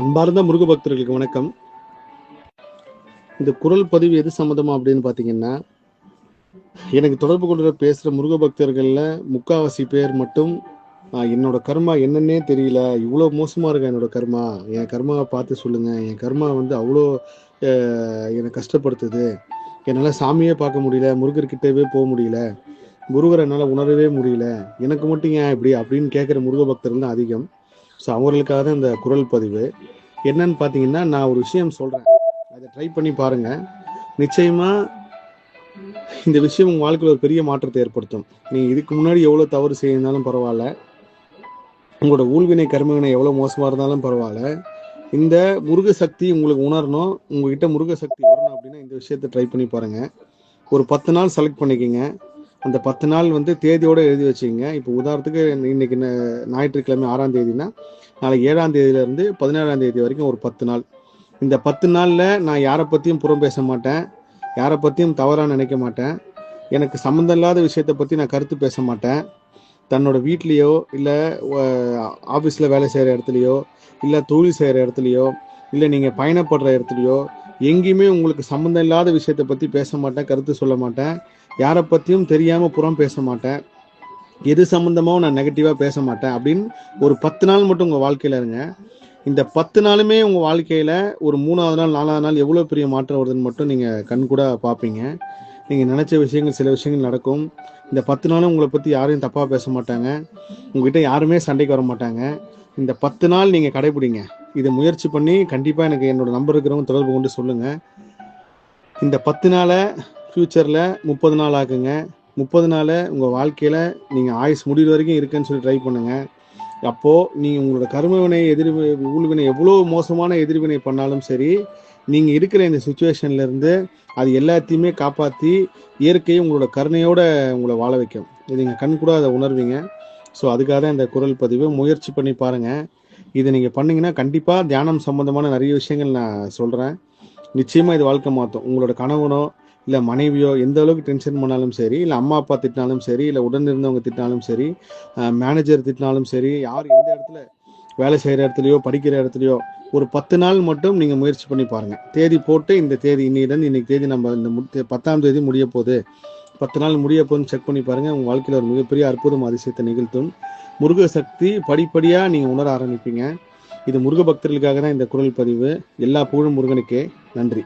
அன்பார்ந்த முருக பக்தர்களுக்கு வணக்கம். இந்த குரல் பதிவு எது சம்மந்தமா அப்படின்னு பார்த்தீங்கன்னா எனக்கு தொடர்பு கொண்டு பேசுகிற முருக பக்தர்களில் முக்காவாசி பேர் மட்டும் என்னோட கர்மா என்னன்னே தெரியல. இவ்வளோ மோசமாக இருக்கா என்னோட கர்மா? என் கர்மாவை பார்த்து சொல்லுங்கள் என் கர்மா வந்து அவ்வளோ என்னை கஷ்டப்படுத்துது. என்னால் சாமியே பார்க்க முடியல. முருகர்கிட்டவே போக முடியல. முருகரை என்னால் உணரவே முடியல. எனக்கு மட்டும் ஏன் இப்படி? அப்படின்னு கேட்குற முருக பக்தர்கள் தான் அதிகம். ஸோ அவர்களுக்காக தான் இந்த குரல் பதிவு. என்னன்னு பார்த்தீங்கன்னா நான் ஒரு விஷயம் சொல்கிறேன் அதை ட்ரை பண்ணி பாருங்கள் நிச்சயமாக இந்த விஷயம் உங்கள் வாழ்க்கையில் ஒரு பெரிய மாற்றத்தை ஏற்படுத்தும். நீங்கள் இதுக்கு முன்னாடி எவ்வளோ தவறு செய்யிருந்தாலும் பரவாயில்ல. உங்களோட ஊழ்வினை கர்மவினை எவ்வளோ மோசமாக இருந்தாலும் பரவாயில்ல. இந்த முருக சக்தி உங்களுக்கு உணரணும். உங்ககிட்ட முருக சக்தி வரணும் அப்படின்னா இந்த விஷயத்தை ட்ரை பண்ணி பாருங்கள் ஒரு பத்து நாள் செலக்ட் பண்ணிக்கோங்க. அந்த பத்து நாள் வந்து தேதியோடு எழுதி வச்சுங்க இப்போ உதாரணத்துக்கு இன்னைக்கு ஞாயிற்றுக்கிழமை ஆறாம் தேதினா நாளைக்கு ஏழாம் தேதியிலேருந்து பதினேழாம் தேதி வரைக்கும் ஒரு பத்து நாள். இந்த பத்து நாளில் நான் யாரை பற்றியும் புறம் பேச மாட்டேன். யாரை பற்றியும் தவறாக நினைக்க மாட்டேன். எனக்கு சம்மந்தம் இல்லாத விஷயத்தை பற்றி நான் கருத்து பேச மாட்டேன். தன்னோட வீட்லேயோ இல்லை ஆஃபீஸில் வேலை செய்கிற இடத்துலையோ இல்லை தொழில் செய்கிற இடத்துலையோ இல்லை நீங்கள் பயணப்படுற இடத்துலையோ எங்கேயுமே உங்களுக்கு சம்மந்தம் இல்லாத விஷயத்தை பற்றி பேச மாட்டேன் கருத்து சொல்ல மாட்டேன். யாரை பற்றியும் தெரியாமல் புறம் பேச மாட்டேன். எது சம்மந்தமாகவும் நான் நெகட்டிவாக பேச மாட்டேன். அப்படின்னு ஒரு பத்து நாள் மட்டும் உங்கள் வாழ்க்கையில் இருங்க. இந்த பத்து நாளுமே உங்கள் வாழ்க்கையில் ஒரு மூணாவது நாள் நாலாவது நாள் எவ்வளோ பெரிய மாற்றம் வருதுன்னு மட்டும் நீங்கள் கண் கூட பார்ப்பீங்க. நீங்கள் நினச்ச விஷயங்கள் சில விஷயங்கள் நடக்கும். இந்த பத்து நாளும் உங்களை பற்றி யாரையும் தப்பாக பேச மாட்டாங்க. உங்ககிட்ட யாருமே சண்டைக்கு வர மாட்டாங்க. இந்த பத்து நாள் நீங்கள் கடைபிடிங்க. இதை முயற்சி பண்ணி கண்டிப்பாக எனக்கு என்னோட நம்பர் இருக்கிறவங்க தொடர்பு கொண்டு சொல்லுங்கள் இந்த பத்து நாளை ஃப்யூச்சரில் முப்பது நாள் ஆக்குங்க. முப்பது நாளை உங்கள் வாழ்க்கையில் நீங்கள் ஆயுஸ் முடிகிற வரைக்கும் இருக்குன்னு சொல்லி ட்ரை பண்ணுங்கள் அப்போது நீங்கள் உங்களோட கர்மவினை எதிர் ஊழ்வினை எவ்வளோ மோசமான எதிர்வினை பண்ணாலும் சரி நீங்கள் இருக்கிற இந்த சுச்சுவேஷன்லேருந்து அது எல்லாத்தையுமே காப்பாற்றி இயற்கையை உங்களோட கருணையோட உங்களை வாழ வைக்கும். இது நீங்கள் கண் கூட அதை உணர்வீங்க. ஸோ அதுக்காக தான் இந்த குரல் பதிவு. முயற்சி பண்ணி பாருங்கள் இதை நீங்கள் பண்ணீங்கன்னா கண்டிப்பாக தியானம் சம்மந்தமான நிறைய விஷயங்கள் நான் சொல்கிறேன் நிச்சயமாக இது வாழ்க்கை மாற்றும் உங்களோட கணவனோ இல்லை மனைவியோ எந்த அளவுக்கு டென்ஷன் பண்ணாலும் சரி இல்லை அம்மா அப்பா திட்டினாலும் சரி இல்லை உடன் இருந்தவங்க திட்டினாலும் சரி மேனேஜர் திட்டினாலும் சரி யார் எந்த இடத்துல வேலை செய்கிற இடத்துலையோ படிக்கிற இடத்துலையோ ஒரு பத்து நாள் மட்டும் நீங்கள் முயற்சி பண்ணி பாருங்கள் தேதி போட்டு இந்த தேதி இன்னையிலேருந்து இன்னைக்கு தேதி நம்ம இந்த பத்தாம் தேதி முடிய போகுது. பத்து நாள் முடிய போகுதுன்னு செக் பண்ணி பாருங்கள் உங்கள் வாழ்க்கையில் ஒரு மிகப்பெரிய அற்புதம் அதிசயத்தை நிகழ்த்தும். முருக சக்தி படிப்படியாக நீங்கள் உணர ஆரம்பிப்பீங்க. இது முருக பக்தர்களுக்காக தான் இந்த குரல் பதிவு. எல்லா புகழும் முருகனுக்கே. நன்றி.